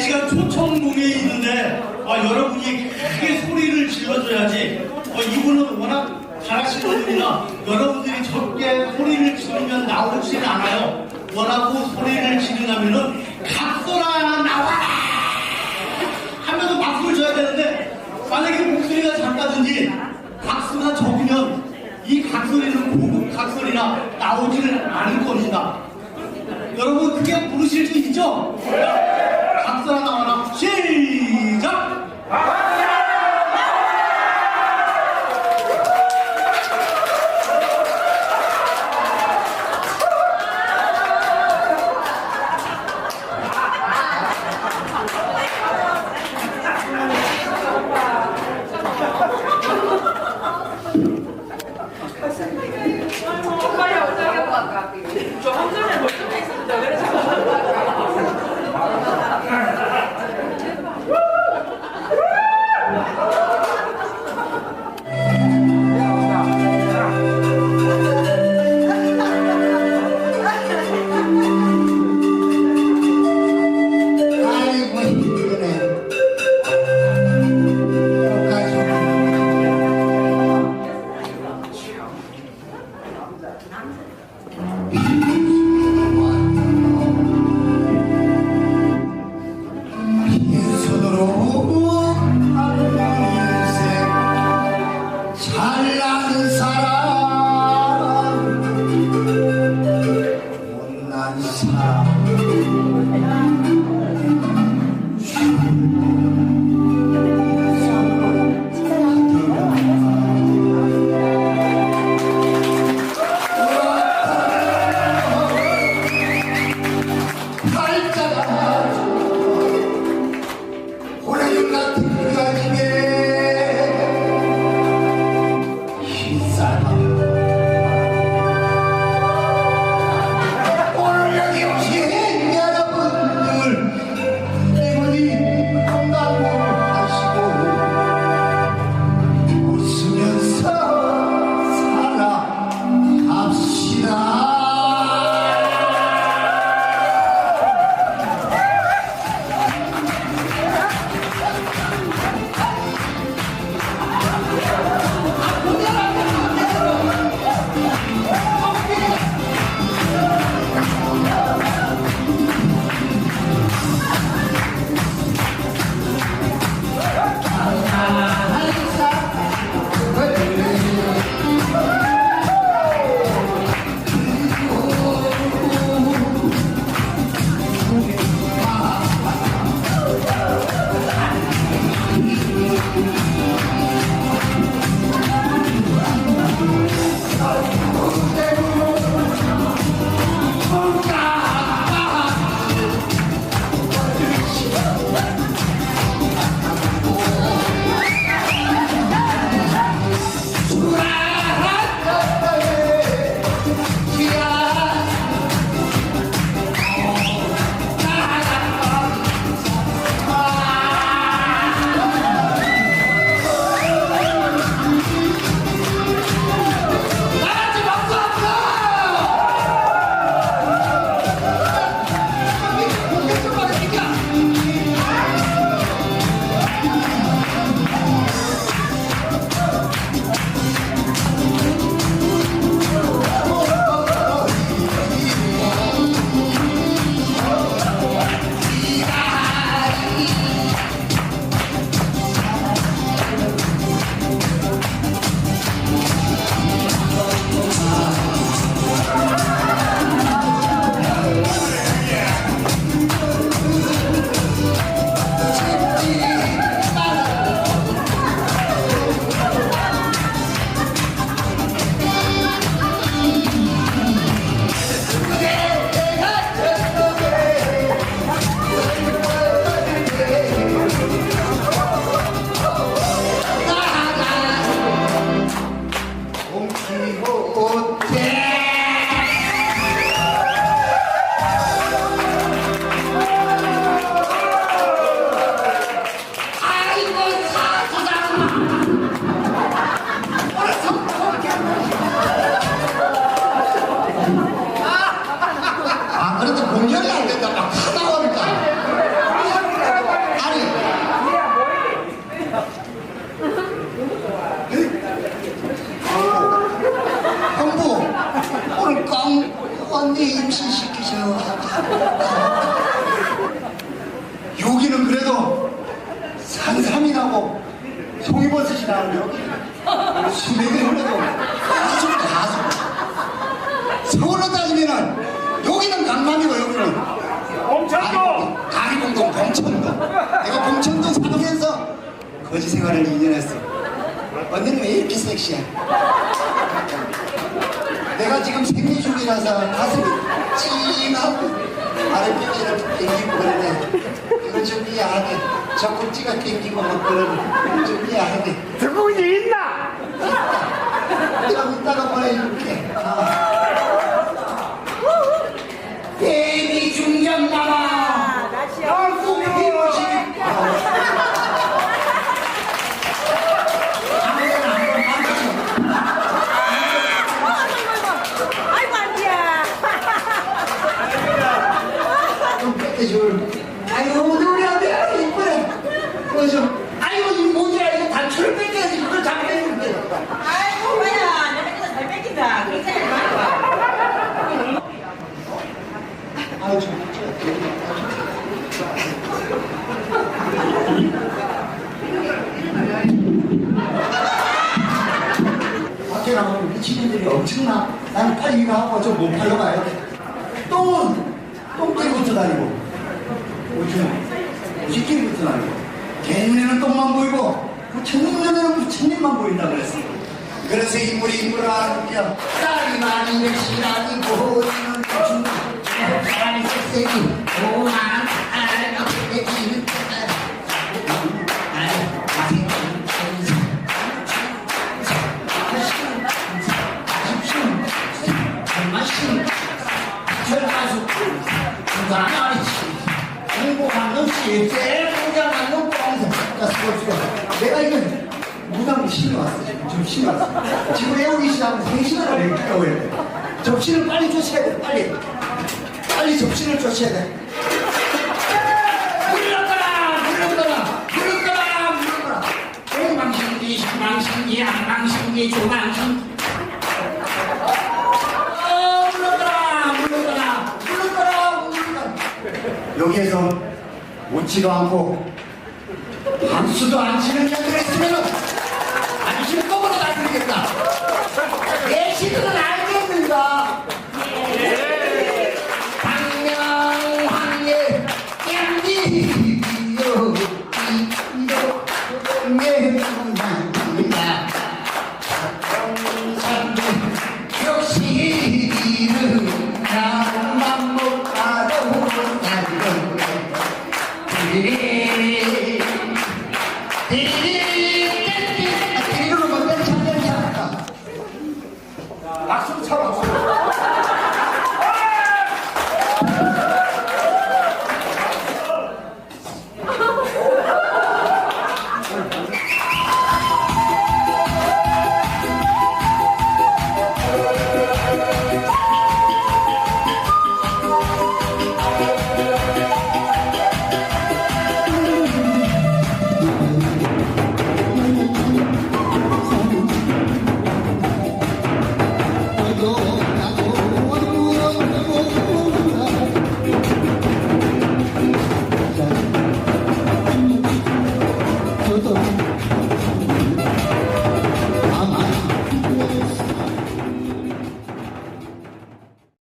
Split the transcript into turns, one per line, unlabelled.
이 시간 초청공에 있는데 아, 여러분이 크게 소리를 질러줘야지. 어, 이분은 워낙 잘하시는 분이라 여러분들이 적게 소리를 지르면 나오진 않아요. 원하고 소리를 지르려면은 각서라 나와라! 하면서 박수를 쳐야 되는데 만약에 목소리가 작다든지 박수가 적으면 이 각소리는 고급 각소리라 나오지는 않을 것이다. 여러분 그게 부르실 수 있죠? 빨 언니, 언니
임신시키죠. 여기는 그래도 산삼이 나고 송이버섯이 나오요. 수맥이 흘러도 아주 가수. 서울로 따지면은 여기는 강남이고 여기는.
봉천도!
가리공동 봉천도. 내가 봉천도 사동에서 거지 생활을 2년 했어. 언니는 왜 이렇게 섹시해? 내가 지금 생리 중이라서 가슴이 찡하고 아랫배기를 땡기고 그러네. 이거 좀 미안하게. 젖꼭지가 땡기고 막 그러네. 좀 미안하게.
듣고 있나?
좀 이따가 보내줄게. 데 이거 단추를 뺏겨야지 그걸 잡해줄게
아이고 뭐야. 내 뺏긴다 잘 뺏긴다. 하지 말고.
아유 좀 밖에 나가면 미친년들이 엄청나. 나는 이거 하고 좀못 팔러 가야 돼. 똥은 똥개부터 다니고. 오줌. 오지끼리부터 다니고. 개 눈에는 똥만 보이고 부처님 눈에는 부처님만 보인다 그랬어 그래서 인물이 인물을 아는겨 딸이 많이 맥시라니 보이는 중 사람이 색색이 오만 알가 백기는 철가수 부산아리치 공부하는 실 제 부장하는 꽁세 내가 이건 무당 신이 왔어 지금 지금 신이 왔어 지금 외우기 시작하면 3시간을 이렇게 외워야 돼. 접시를 빨리 쫓아야 돼 빨리. 빨리 접시를 쫓아야 돼. 물러가라 물러가라 물러가라. 물러가라. 신망신기 한망신기 조망신기 아, 물러가라 물러가라. 물러가라 물러가라. 여기에서 웃지도 않고 한수도 안 치는 년들 있으면은 당신 거꾸로 다드리겠다. 내 시들은 알겠는가 아, 이걸로 먼저 참여하지 않을까? 낙수 차고